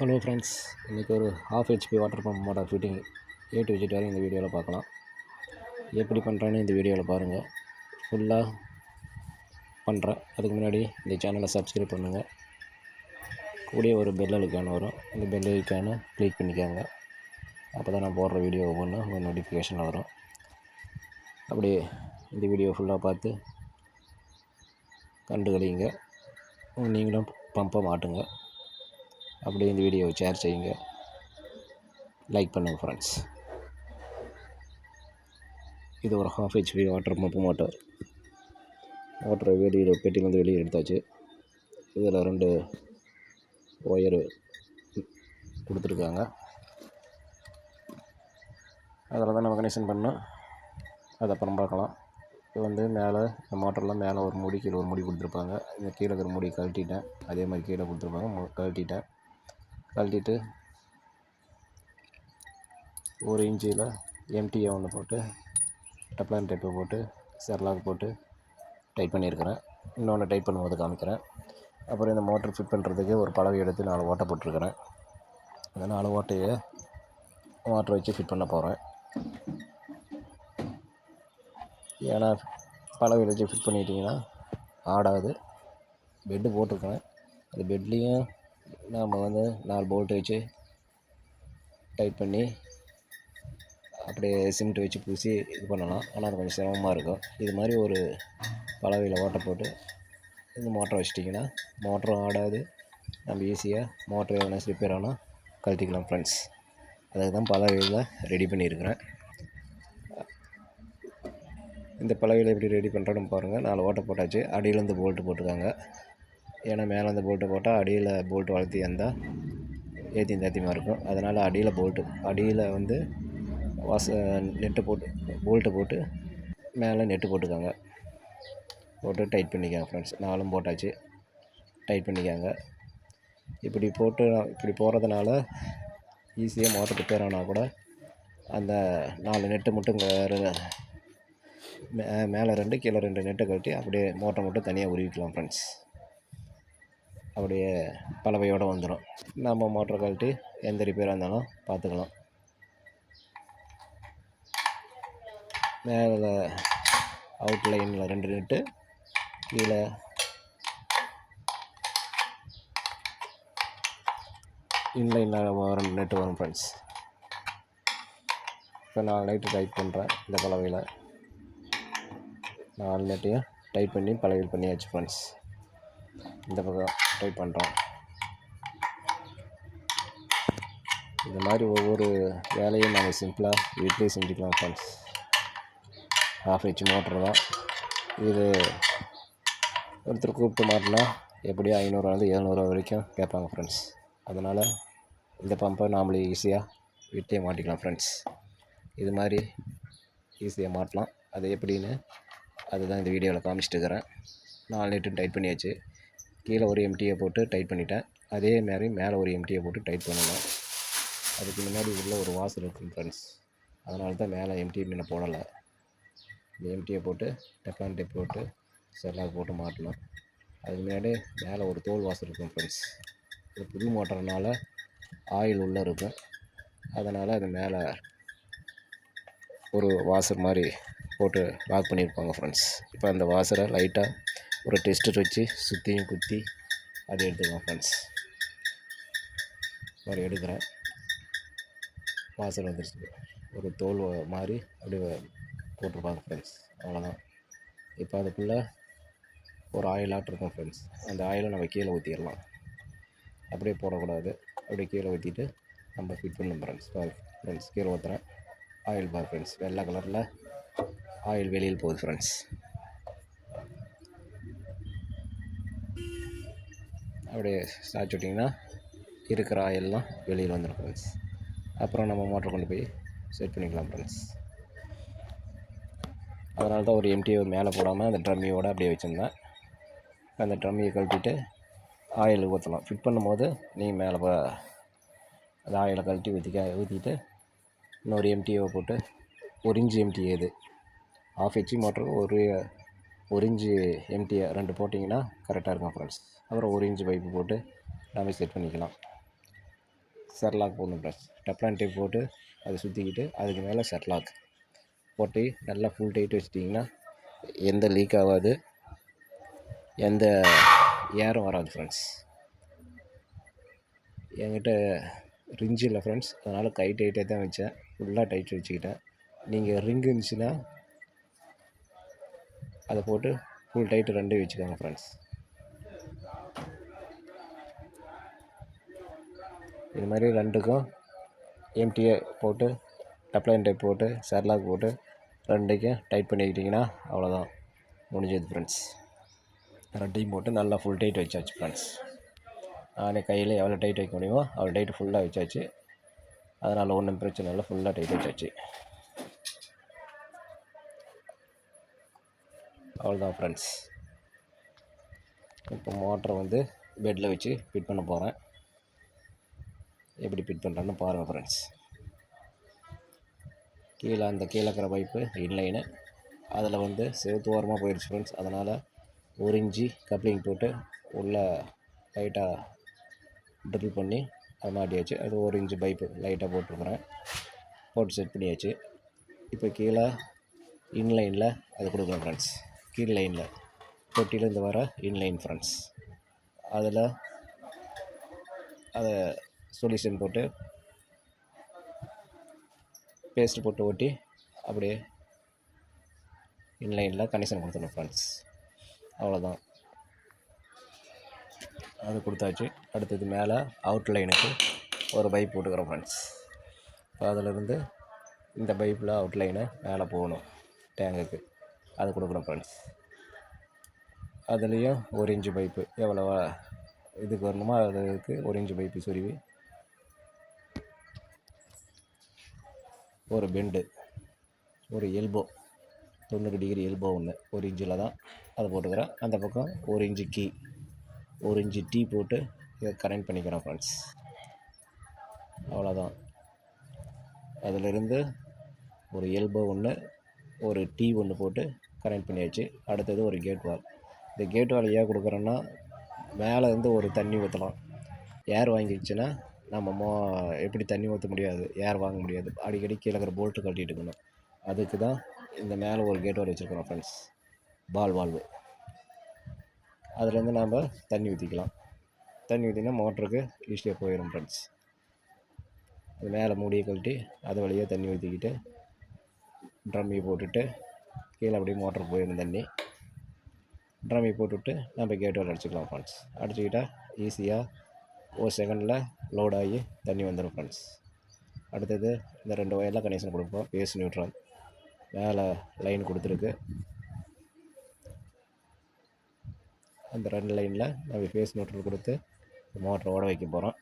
Hello friends இன்றைக்கி ஒரு half HP water pump motor fitting A to விஜிட் வரையும் இந்த வீடியோவில் பார்க்கலாம். எப்படி பண்ணுறேன்னு இந்த வீடியோவில் பாருங்கள் ஃபுல்லாக பண்ணுறேன் அதுக்கு முன்னாடி இந்த சேனலை சப்ஸ்கிரைப் பண்ணுங்கள் கூடிய ஒரு பெல் அழுக்கான வரும். இந்த பெல் அழுக்கான கிளிக் பண்ணிக்கோங்க. அப்போ தான் நான் போடுற வீடியோ ஒவ்வொன்று உங்கள் நோட்டிஃபிகேஷன் வரும். அப்படியே இந்த வீடியோ ஃபுல்லாக பார்த்து கண்டு கழியுங்க நீங்களும் பம்பை மாட்டுங்க. அப்படியே இந்த வீடியோவை ஷேர் செய்யுங்க. லைக் பண்ணுங்கள் ஃப்ரெண்ட்ஸ் இது ஒரு half HP water pump motor மோட்டரை வெளியில் பெட்டிலேருந்து வெளியே எடுத்தாச்சு. இதில் ரெண்டு ஒயரு கொடுத்துருக்காங்க. அதில் தான் நம்ம கனெக்ஷன் பண்ணோம் அது அப்புறம் பார்க்கலாம். இது வந்து மேலே இந்த மோட்டர்லாம் மேலே ஒரு முடி கீழே ஒரு முடி கொடுத்துருப்பாங்க. இந்த கீழே இருக்கிற முடி கழட்டிட்டேன். அதே மாதிரி கீழே கொடுத்துருப்பாங்க. மு- கழட்டிட்டேன். கழட்டிட்டு ஒரு இன்ச்சில் எம்டிஏ ஒன்று போட்டு டப்ளான் டைப்பை போட்டு செர்லாக் போட்டு டைட் பண்ணியிருக்கிறேன். இன்னொன்று டைட் பண்ணும்போது காமிக்கிறேன். அப்புறம் இந்த மோட்டர் ஃபிட் பண்ணுறதுக்கு ஒரு பழவை எடுத்து நாலு ஓட்டை போட்டிருக்கிறேன். அந்த நாலு ஓட்டையை மோட்டர் வச்சு ஃபிட் பண்ண போகிறேன் ஏன்னா பழவை வச்சு ஃபிட் பண்ணிட்டீங்கன்னா ஆடாது. பெட்டு போட்டிருக்கேன் அந்த பெட்லேயும் நாம் வந்து நாலு போல்ட் வச்சு டைட் பண்ணி அப்படியே சிமெண்ட் வச்சு பூசி இது பண்ணலாம். ஆனால் அது கொஞ்சம் சிரமமாக இருக்கும். இது மாதிரி ஒரு பலவையில் ஓட்டை போட்டு இந்த மோட்டரை வச்சிட்டிங்கன்னா மோட்டரும் ஆடாது. நம்ம ஈஸியாக மோட்டர் எதனா ரிப்பேர் ஆனால் கழட்டிக்கலாம் ஃப்ரெண்ட்ஸ் அதுக்கு தான் பலகையில் ரெடி பண்ணியிருக்கிறேன். இந்த பலவையில் எப்படி ரெடி பண்ணுறோன்னு பாருங்கள் நாலு ஓட்டை போட்டாச்சு. அடியிலேருந்து போல்ட்டு போட்டிருக்காங்க. ஏன்னா மேலே அந்த போல்ட்டு போட்டால் அடியில் போல்ட்டு வளர்த்தி இருந்தால் ஏற்றி தேத்தியமாக இருக்கும். அதனால் அடியில் போல்ட்டு அடியில் வந்து வாச நெட்டு போட்டு போல்ட்டு போட்டு மேலே நெட்டு போட்டுக்காங்க. போட்டு டைட் பண்ணிக்காங்க ஃப்ரெண்ட்ஸ் நாலும் போட்டாச்சு. டைட் பண்ணிக்காங்க. இப்படி போட்டு இப்படி போகிறதுனால ஈஸியாக மோட்டர் ரிப்பேர் ஆனால் கூட அந்த நாலு நெட்டு மட்டும் மே மேலே ரெண்டு கீழே ரெண்டு நெட்டை கட்டி அப்படியே மோட்டரை மட்டும் தனியாக உருவிக்கலாம் ஃப்ரெண்ட்ஸ் அப்படியே பலவையோடு வந்துடும். நம்ம மோட்டரை கழட்டி எந்த ரிப்பேராக இருந்தாலும் பார்த்துக்கலாம். மேலே அவுட் லைனில் ரெண்டு நெட்டு கீழே இன்லைனில் ரெண்டு நெட்டு வரும் ஃப்ரெண்ட்ஸ் இப்போ நான் நைட்டு டைட் பண்ணுறேன் இந்த பலவையில். நாலு நெட்டையும் டைட் பண்ணி பலவையில் பண்ணியாச்சு ஃப்ரெண்ட்ஸ் இந்த பக்கம் டைப் பண்ணுறோம் இந்த மாதிரி ஒவ்வொரு வேலையும் நம்ம சிம்பிளாக வீட்லேயே செஞ்சுக்கலாம் ஃப்ரெண்ட்ஸ் ஹாஃப் ஹெச் மோட்ரு தான். இது ஒருத்தர் கூப்பிட்டு மாட்டினா எப்படியும் ஐநூறுவாலேருந்து எழுநூறுவா வரைக்கும் கேட்பாங்க ஃப்ரெண்ட்ஸ் அதனால் இந்த பம்பை நாமளே ஈஸியாக வீட்டிலே மாட்டிக்கலாம் ஃப்ரெண்ட்ஸ் இது மாதிரி ஈஸியாக மாட்டலாம். அது எப்படின்னு அதுதான் இந்த வீடியோவில் காமிச்சிட்டு இருக்கிறேன். நாலு லிட்டர் டைட் பண்ணியாச்சு. கீழே ஒரு எம்டியை போட்டு டைட் பண்ணிட்டேன். அதே மாதிரி மேலே ஒரு எம்டியை போட்டு டைட் பண்ணணும். அதுக்கு முன்னாடி உள்ள ஒரு வாசல் இருக்கும் ஃப்ரெண்ட்ஸ் அதனால தான் மேலே எம்டி மீனை போடலை. இந்த எம்டியை போட்டு டெப்பான் டெப் போட்டு செல்லாக போட்டு மாட்டணும். அதுக்கு முன்னாடி மேலே ஒரு தோல் வாசல் இருக்கும் ஃப்ரெண்ட்ஸ் இது புது மோட்டர்னால ஆயில் உள்ளே இருக்கும். அதனால் அது மேலே ஒரு வாசர் மாதிரி போட்டு லாக் பண்ணியிருப்பாங்க ஃப்ரெண்ட்ஸ் இப்போ அந்த வாசரை லைட்டாக ஒரு டெஸ்டர் வச்சு சுற்றியும் குத்தி அதை எடுத்துக்கலாம் ஃப்ரெண்ட்ஸ் மாதிரி எடுக்கிறேன். வாசல் வந்துருச்சு. ஒரு தோல் மாதிரி அப்படியே போட்டிருப்பாங்க ஃப்ரெண்ட்ஸ் அவ்வளோதான் இப்போ அதுக்குள்ளே ஒரு ஆயில் இருக்கும் ஃப்ரெண்ட்ஸ் அந்த ஆயிலை நம்ம கீழே ஊற்றிடலாம் அப்படியே போடக்கூடாது. அப்படியே கீழே ஊற்றிட்டு நம்ம ஃபிட் பண்ணணும் ஃப்ரெண்ட்ஸ் பாரு ஃப்ரெண்ட்ஸ் கீழே ஊற்றுறேன் ஆயில் பார் ஃப்ரெண்ட்ஸ் வெள்ளை கலரில் ஆயில் வெளியில் போகுது ஃப்ரெண்ட்ஸ் அப்படியே ஸ்டார்ச் விட்டிங்கன்னா இருக்கிற ஆயிலெலாம் வெளியில் வந்துடும் ஃப்ரெண்ட்ஸ் அப்புறம் நம்ம மோட்டர் கொண்டு போய் செட் பண்ணிக்கலாம் ஃப்ரெண்ட்ஸ் அதனால தான் ஒரு எம்டியை மேலே போடாமல் அந்த ட்ரம்மியோட அப்படியே வச்சுருந்தேன். அந்த ட்ரம்மியை கழட்டிட்டு ஆயில் ஊற்றலாம் ஃபிட் பண்ணும்போது நீங்கள் மேலே போ அந்த ஆயிலை கழட்டி ஊற்றிக்க ஊற்றிட்டு இன்னொரு எம்டிஓ போட்டு ஒரு இன்ச்சு எம்டி இது. ஆஃப் ஹெச்சி மோட்டருக்கு ஒரு ஒரு இன்ச்சு எம்டியை ரெண்டு போட்டிங்கன்னா கரெக்டாக இருக்கும் ஃப்ரெண்ட்ஸ் அப்புறம் ஒரு இன்ச்சு பைப்பு போட்டு எல்லாமே செட் பண்ணிக்கலாம். செர்லாக் போடணும் ஃப்ரெண்ட்ஸ் டப்ளான் டேப் போட்டு அதை சுற்றிக்கிட்டு அதுக்கு மேலே செர்லாக் போட்டு நல்லா ஃபுல் டைட் வச்சிட்டிங்கன்னா எந்த லீக் ஆகாது. எந்த ஏரும் வராது ஃப்ரெண்ட்ஸ் என்கிட்ட ரிஞ்சு இல்லை ஃப்ரெண்ட்ஸ் அதனால் கை டைட்டே தான் வச்சேன். ஃபுல்லாக டைட் வச்சுக்கிட்டேன். நீங்கள் ரிங்கு இருந்துச்சுன்னா அதை போட்டு ஃபுல் டைட்டு ரெண்டையும் வச்சுக்கோங்க ஃப்ரெண்ட்ஸ் இது மாதிரி ரெண்டுக்கும் எம்டிஏ போட்டு டப்ளைன் டைப் போட்டு செர்லாக் போட்டு ரெண்டுக்கும் டைட் பண்ணிக்கிட்டிங்கன்னா அவ்வளோதான் முடிஞ்சது ஃப்ரெண்ட்ஸ் ரெண்டையும் போட்டு நல்லா ஃபுல் டைட் வச்சாச்சு ஃப்ரெண்ட்ஸ் நானே கையில் எவ்வளோ டைட் வைக்க முடியுமோ அவ்வளோ டைட்டு ஃபுல்லாக வச்சாச்சு. அதனால் ஒன்றும் பிரச்சனை இல்லை ஃபுல்லாக டைட் வச்சாச்சு. அவ்வளோதான் ஃப்ரெண்ட்ஸ் இப்போ மோட்டரை வந்து பெட்டில் வச்சு ஃபிட் பண்ண போகிறேன் எப்படி ஃபிட் பண்ணுறேன்னு பாருங்கள் ஃப்ரெண்ட்ஸ் கீழே அந்த கீழே இருக்கிற பைப்பு இன்லைனு அதில் வந்து செவத்து ஓரமாக போயிடுச்சு ஃப்ரெண்ட்ஸ் அதனால் ஒரு இன்ச்சு கப்ளிங் போட்டு உள்ளே லைட்டாக ட்ரில் பண்ணி அது மாட்டியாச்சு அது ஒரு இன்ச்சு பைப்பு லைட்டாக போட்டிருக்குறேன். போட்டு செட் பண்ணியாச்சு. இப்போ கீழே இன்லைனில் அது கொடுக்குறேன் ஃப்ரெண்ட்ஸ் கீழ் லைனில் தொட்டிலேருந்து வர இன்லைன் ஃப்ரெண்ட்ஸ் அதில் அதை சொல்யூஷன் போட்டு பேஸ்ட் போட்டு ஒட்டி அப்படியே இன்லைனில் கனெக்ஷன் கொடுத்துடணும் ஃப்ரெண்ட்ஸ் அவ்வளோதான் அது கொடுத்தாச்சு. அடுத்தது மேலே அவுட்லைனுக்கு ஒரு பைப் போட்டுக்கிறோம் ஃப்ரெண்ட்ஸ் இப்போ அதிலிருந்து இந்த பைப்பில் அவுட்லைனை மேலே போகணும் டேங்குக்கு அது கொடுக்குறோம் ஃப்ரெண்ட்ஸ் அதுலேயும் ஒரு இன்ச்சு பைப்பு எவ்வளோ இதுக்கு வரணுமோ அதுக்கு ஒரு இன்ச்சு பைப்பு சொருவி ஒரு பெண்டு ஒரு எல்போ தொண்ணூறு டிகிரி எல்போ ஒன்று ஒரு இன்ச்சில் தான் அதை போட்டுக்கிறேன். அந்த பக்கம் ஒரு இன்ச்சு கீ ஒரு இன்ச்சு டீ போட்டு இதை கனெக்ட் பண்ணிக்கிறேன் ஃப்ரெண்ட்ஸ் அவ்வளோதான் அதிலிருந்து ஒரு எல்போ ஒன்று ஒரு டீ ஒன்று போட்டு கனெக்ட் பண்ணியாச்சு. அடுத்தது ஒரு கேட் வால் இந்த கேட் வால் ஏன் கொடுக்குறோன்னா மேலே இருந்து ஒரு தண்ணி ஊற்றலாம் ஏர் வாங்கிடுச்சுன்னா நம்ம மோ எப்படி தண்ணி ஊற்ற முடியாது ஏர் வாங்க முடியாது அடிக்கடி கீழே இருக்கிற போல்ட்டு கட்டிகிட்டு இருக்கணும். அதுக்கு தான் இந்த மேலே ஒரு கேட் வர வச்சுருக்குறோம் ஃப்ரெண்ட்ஸ் பால் வால்வு. அதுலேருந்து நாம் தண்ணி ஊற்றிக்கலாம் தண்ணி ஊற்றினா மோட்டருக்கு ஈஸியாக போயிடும் ஃப்ரெண்ட்ஸ் அது மேலே மூடியை கழட்டி அது வழியாக தண்ணி ஊற்றிக்கிட்டு ட்ரம்மி போட்டுட்டு கீழே அப்படியே மோட்டர் போயிடும் தண்ணி. ட்ரம்மி போட்டுவிட்டு நம்ம கேட் வால் அடிச்சுக்கலாம் ஃப்ரெண்ட்ஸ் அடிச்சுக்கிட்டால் ஈஸியாக ஒரு செகண்டில் லோட் ஆகி தண்ணி வந்துடும் ஃப்ரெண்ட்ஸ் அடுத்தது இந்த ரெண்டு ஒயரில் கனெக்ஷன் கொடுப்போம். பேஸ் நியூட்ரல் மேலே லைன் கொடுத்துருக்கு. அந்த ரெண்டு லைனில் நம்ம ஃபேஸ் நியூட்ரல் கொடுத்து மோட்டரை ஓட வைக்க போகிறோம்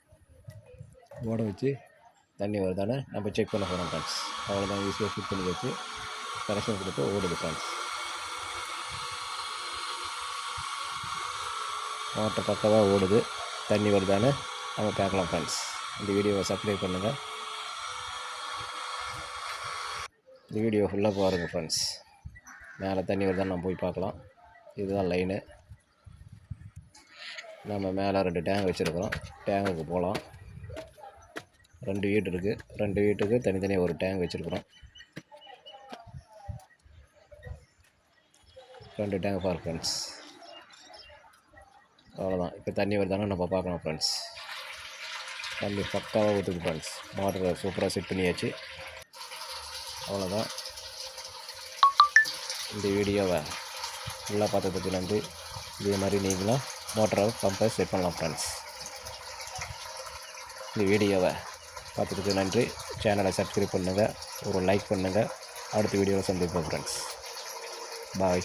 ஓட வச்சு தண்ணி வருதானே நம்ம செக் பண்ண போகிறோம் ஃப்ரெண்ட்ஸ் அவ்வளோதான் ஈஸியாக ஃபிட் பண்ணி வச்சு கனெக்ஷன் கொடுத்து ஓடுது ஃப்ரெண்ட்ஸ் மோட்டர் பக்கவாக ஓடுது. தண்ணி வருதான்னு நம்ம பார்க்கலாம் ஃப்ரெண்ட்ஸ் இந்த வீடியோவை சப்ஸ்கிரைப் பண்ணுங்கள் இந்த வீடியோ ஃபுல்லாக பாருங்கள் ஃப்ரெண்ட்ஸ் மேலே தண்ணி வருதான்னு நம்ம போய் பார்க்கலாம். இதுதான் லைனு நம்ம மேலே ரெண்டு டேங்க் வச்சுருக்குறோம். டேங்குக்கு போகலாம் ரெண்டு வீடு இருக்குது ரெண்டு வீட்டுக்கு தனித்தனியாக ஒரு டேங்க் வச்சுருக்குறோம். ரெண்டு டேங்க் ஃபார் ஃப்ரெண்ட்ஸ் அவ்வளோதான் இப்போ தண்ணி வருதானு? நம்ம பார்க்கலாம் ஃப்ரெண்ட்ஸ் தண்ணி பக்காவாக ஊற்றுக்கு ஃப்ரெண்ட்ஸ் மோட்டரை சூப்பராக செட் பண்ணியாச்சு. அவ்வளோதான் இந்த வீடியோவை ஃபுல்லாக பார்த்ததுக்கு நன்றி. இதே மாதிரி நீங்களும் மோட்டரை பம்பை செட் பண்ணலாம் ஃப்ரெண்ட்ஸ் இந்த வீடியோவை பார்த்ததுக்கு நன்றி. சேனலை சப்ஸ்கிரைப் பண்ணுங்கள் ஒரு லைக் பண்ணுங்கள் அடுத்த வீடியோவில் சந்திப்போம் ஃப்ரெண்ட்ஸ் பாய்